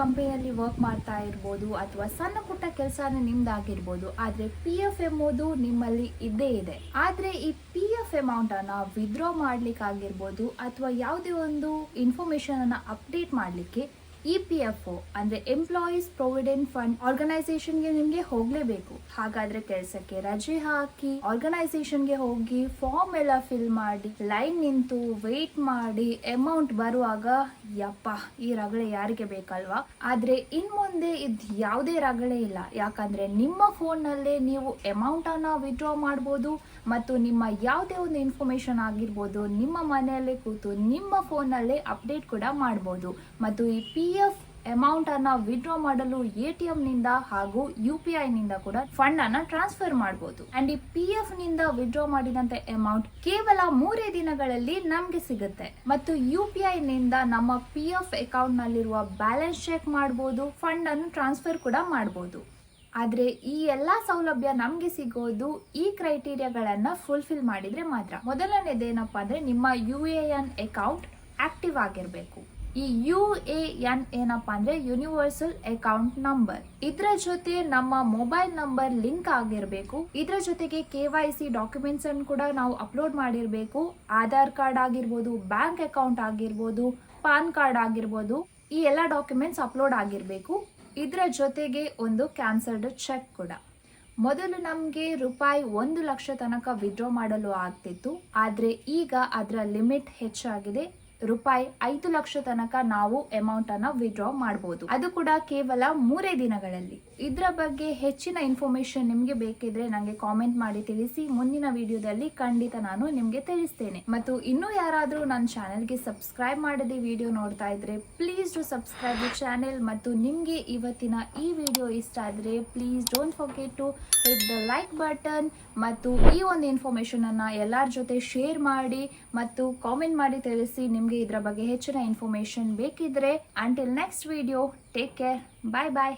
ಕಂಪನಿಯಲ್ಲಿ ವರ್ಕ್ ಮಾಡ್ತಾ ಇರ್ಬೋದು ಅಥವಾ ಸಣ್ಣ ಪುಟ್ಟ ಕೆಲಸನ ನಿಮ್ದಾಗಿರ್ಬೋದು, ಆದ್ರೆ ಪಿ ಎಫ್ ಎಂಬುದು ನಿಮ್ಮಲ್ಲಿ ಇದ್ದೇ ಇದೆ. ಆದರೆ ಈ ಪಿ ಎಫ್ ಅಮೌಂಟ್ ಅನ್ನ ಮಾಡಲಿಕ್ಕಾಗಿರ್ಬೋದು ಮಾಡ್ಲಿಕ್ಕೆ ಆಗಿರ್ಬೋದು ಅಥವಾ ಯಾವುದೇ ಒಂದು ಇನ್ಫಾರ್ಮೇಷನನ್ನು ಅಪ್ಡೇಟ್ ಮಾಡ್ಲಿಕ್ಕೆ ಇ ಪಿ ಎಫ್ ಒ, ಅಂದ್ರೆ ಎಂಪ್ಲಾಯೀಸ್ ಪ್ರೊವಿಡೆಂಟ್ ಫಂಡ್ ಆರ್ಗನೈಸೇಷನ್ಗೆ ನಿಮ್ಗೆ ಹೋಗ್ಲೇಬೇಕು. ಹಾಗಾದ್ರೆ ಕೆಲಸಕ್ಕೆ ರಜೆ ಹಾಕಿ ಆರ್ಗನೈಸೇಷನ್ಗೆ ಹೋಗಿ ಫಾರ್ಮ್ ಎಲ್ಲ ಫಿಲ್ ಮಾಡಿ ಲೈನ್ ನಿಂತು ವೇಟ್ ಮಾಡಿ ಅಮೌಂಟ್ ಬರುವಾಗ ಯಪ್ಪ, ಈ ರಗಳೆ ಯಾರಿಗೆ ಬೇಕಲ್ವಾ? ಆದ್ರೆ ಇನ್ ಮುಂದೆ ಇದ್ ಯಾವುದೇ ರಗಳೆ ಇಲ್ಲ. ಯಾಕಂದ್ರೆ ನಿಮ್ಮ ಫೋನ್ ನಲ್ಲೇ ನೀವು ಅಮೌಂಟ್ ಅನ್ನ ವಿಡ್ರಾ ಮಾಡಬಹುದು ಮತ್ತು ನಿಮ್ಮ ಯಾವುದೇ ಒಂದು ಇನ್ಫಾರ್ಮೇಶನ್ ಆಗಿರ್ಬೋದು, ನಿಮ್ಮ ಮನೆಯಲ್ಲೇ ಕೂತು ನಿಮ್ಮ ಫೋನ್ ನಲ್ಲೇ ಅಪ್ಡೇಟ್ ಕೂಡ ಮಾಡಬಹುದು ಮತ್ತು ಈ ಪಿ ಎಫ್ ಅಮೌಂಟ್ ಅನ್ನ ವಿಡ್ರಾ ಮಾಡಲು ಎ ಟಿ ಎಂ ನಿಂದ ಹಾಗೂ ಯು ಪಿ ಐ ನಿಂದ ಕೂಡ ಫಂಡ್ ಅನ್ನ ಟ್ರಾನ್ಸ್ಫರ್ ಮಾಡಬಹುದು ಅಂಡ್ ಈ ಪಿ ಎಫ್ನಿಂದ ವಿಡ್ರಾ ಮಾಡಿದಂತೆ ಅಮೌಂಟ್ ಕೇವಲ ಮೂರೇ ದಿನಗಳಲ್ಲಿ ನಮ್ಗೆ ಸಿಗುತ್ತೆ. ಮತ್ತು ಯು ಪಿ ಐ ನಿಂದ ನಮ್ಮ ಪಿ ಎಫ್ ಅಕೌಂಟ್ ನಲ್ಲಿರುವ ಬ್ಯಾಲೆನ್ಸ್ ಚೆಕ್ ಮಾಡಬಹುದು ಫಂಡ್ ಅನ್ನು ಟ್ರಾನ್ಸ್ಫರ್ ಕೂಡ ಮಾಡಬಹುದು ಆದ್ರೆ ಈ ಎಲ್ಲಾ ಸೌಲಭ್ಯ ನಮ್ಗೆ ಸಿಗೋದು ಈ ಕ್ರೈಟೀರಿಯಾಗಳನ್ನ ಫುಲ್ಫಿಲ್ ಮಾಡಿದ್ರೆ ಮಾತ್ರ. ಮೊದಲನೇದೇನಪ್ಪ ಅಂದ್ರೆ ನಿಮ್ಮ U A N account active ಆಗಿರ್ಬೇಕು. ಈ ಯು ಎ ಎನ್ ಏನಪ್ಪ ಅಂದ್ರೆ ಯೂನಿವರ್ಸಲ್ ಅಕೌಂಟ್ ನಂಬರ್ ಇದ್ರ ಜೊತೆ ನಮ್ಮ ಮೊಬೈಲ್ ನಂಬರ್ ಲಿಂಕ್ ಆಗಿರ್ಬೇಕು. ಇದ್ರ ಜೊತೆಗೆ ಕೆ ವೈ ಸಿ ಡಾಕ್ಯುಮೆಂಟ್ಸ್ ಅನ್ನು ಕೂಡ ನಾವು ಅಪ್ಲೋಡ್ ಮಾಡಿರ್ಬೇಕು. ಆಧಾರ್ ಕಾರ್ಡ್ ಆಗಿರ್ಬೋದು ಬ್ಯಾಂಕ್ ಅಕೌಂಟ್ ಆಗಿರ್ಬೋದು, ಪಾನ್ ಕಾರ್ಡ್ ಆಗಿರ್ಬೋದು, ಈ ಎಲ್ಲ ಡಾಕ್ಯುಮೆಂಟ್ಸ್ ಅಪ್ಲೋಡ್ ಆಗಿರ್ಬೇಕು. ಇದರ ಜೊತೆಗೆ ಒಂದು ಕ್ಯಾನ್ಸಲ್ಡ್ ಚೆಕ್ ಕೂಡ. ಮೊದಲು ನಮಗೆ ರೂಪಾಯಿ ಒಂದು ಲಕ್ಷ ತನಕ ವಿಡ್ರಾ ಮಾಡಲು ಆಗ್ತಿತ್ತು. ಆದರೆ ಈಗ ಅದರ ಲಿಮಿಟ್ ಹೆಚ್ಚಾಗಿದೆ. ರೂಪಾಯಿ ಐದು ಲಕ್ಷ ತನಕ ನಾವು ಅಮೌಂಟ್ ಅನ್ನ ವಿಡ್ರಾ ಮಾಡಬಹುದು ಅದು ಕೂಡ ಕೇವಲ ಮೂರೇ ದಿನಗಳಲ್ಲಿ. ಇದರ ಬಗ್ಗೆ ಹೆಚ್ಚಿನ ಇನ್ಫಾರ್ಮೇಶನ್ ನಿಮಗೆ ಬೇಕಿದ್ರೆ ನನಗೆ ಕಾಮೆಂಟ್ ಮಾಡಿ ತಿಳಿಸಿ, ಮುಂದಿನ ವಿಡಿಯೋದಲ್ಲಿ ಖಂಡಿತ ನಾನು ನಿಮಗೆ ತಿಳಿಸ್ತೇನೆ. ಮತ್ತು ಇನ್ನೂ ಯಾರಾದರೂ ನನ್ನ ಚಾನೆಲ್ಗೆ ಸಬ್ಸ್ಕ್ರೈಬ್ ಮಾಡದೆ ವಿಡಿಯೋ ನೋಡ್ತಾ ಇದ್ರೆ ಪ್ಲೀಸ್ ಡು ಸಬ್ಸ್ಕ್ರೈಬ್ ಚಾನೆಲ್ ಮತ್ತು ನಿಮಗೆ ಇವತ್ತಿನ ಈ ವಿಡಿಯೋ ಇಷ್ಟ ಆದ್ರೆ please don't forget to hit the like button ಮತ್ತು ಈ ಒಂದು ಇನ್ಫಾರ್ಮೇಶನ್ ಅನ್ನ ಎಲ್ಲರ ಜೊತೆ ಶೇರ್ ಮಾಡಿ ಮತ್ತು ಕಾಮೆಂಟ್ ಮಾಡಿ ತಿಳಿಸಿ, ನಿಮ್ಗೆ ಇದರ ಬಗ್ಗೆ ಹೆಚ್ಚಿನ ಇನ್ಫಾರ್ಮೇಷನ್ ಬೇಕಿದ್ರೆ until next video take care bye bye